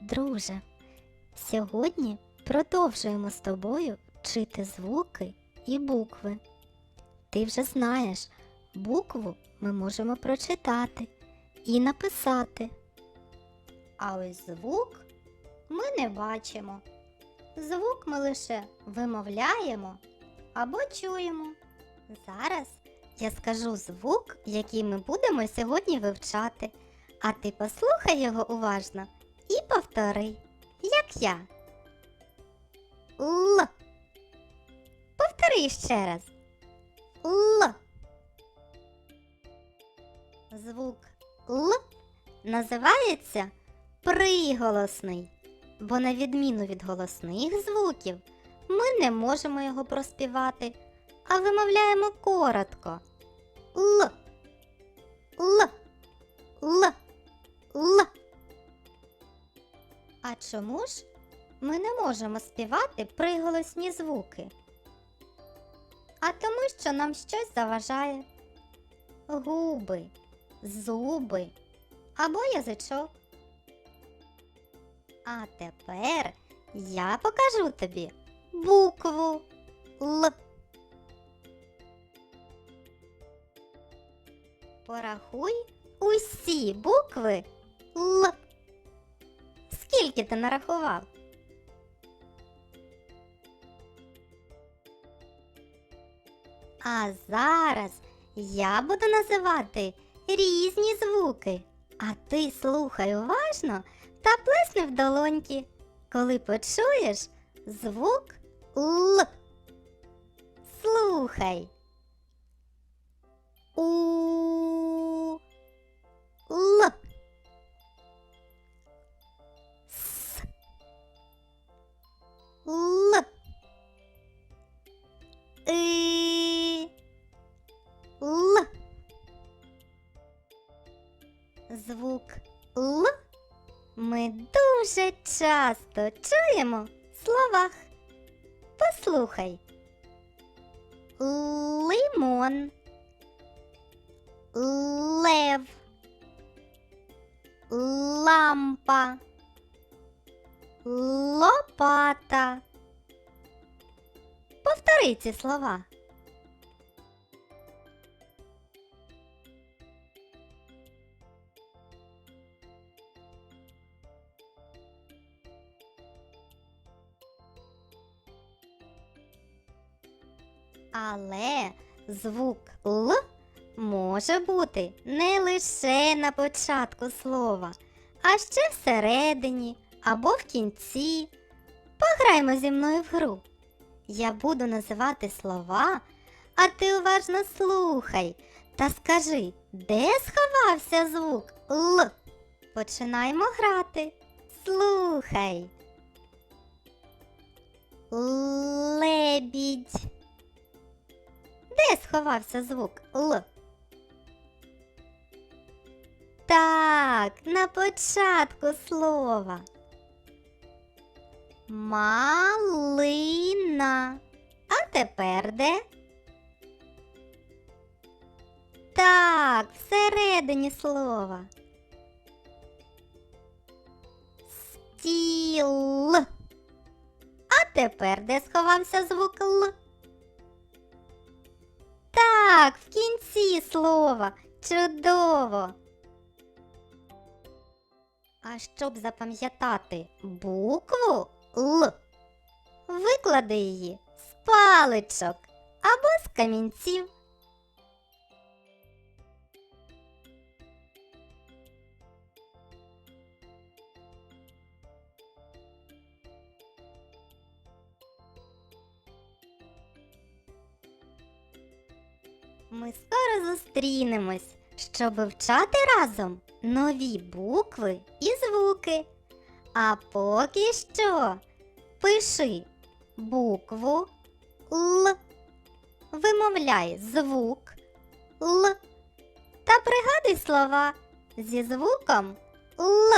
друже. Сьогодні продовжуємо з тобою вчити звуки і букви. Ти вже знаєш, букву ми можемо прочитати і написати. А ось звук ми не бачимо. Звук ми лише вимовляємо або чуємо. Зараз я скажу звук, який ми будемо сьогодні вивчати, а ти послухай його уважно і повтори, як я. Л. Повтори ще раз. Л. Звук Л називається приголосний, бо на відміну від голосних звуків ми не можемо його проспівати, а вимовляємо коротко. Л. чому ж ми не можемо співати приголосні звуки? А тому, що нам щось заважає. Губи, зуби або язичок. А тепер я покажу тобі букву Л. Порахуй усі букви Л. Скільки ти нарахував? А зараз я буду називати різні звуки, а ти слухай уважно та плесни в долоньки, коли почуєш звук Л. Слухай. У. Л. Звук Л ми дуже часто чуємо в словах. Послухай. Лимон. Лев. Лампа. Лопата. Повтори ці слова. Але звук Л може бути не лише на початку слова, а ще всередині або в кінці. Пограймо зі мною в гру. Я буду називати слова, а ти уважно слухай та скажи, де сховався звук Л. Починаємо грати. Слухай. Лебідь. Сховався звук Л? Так, на початку слова. Малина. А тепер де? Так, всередині слова. Стіл. А тепер де сховався звук Л? Так, в кінці слова. Чудово. А щоб запам'ятати букву Л, виклади її з паличок або з камінців. Ми скоро зустрінемось, щоб вивчати разом нові букви і звуки. А поки що пиши букву Л, вимовляй звук Л та пригадуй слова зі звуком Л.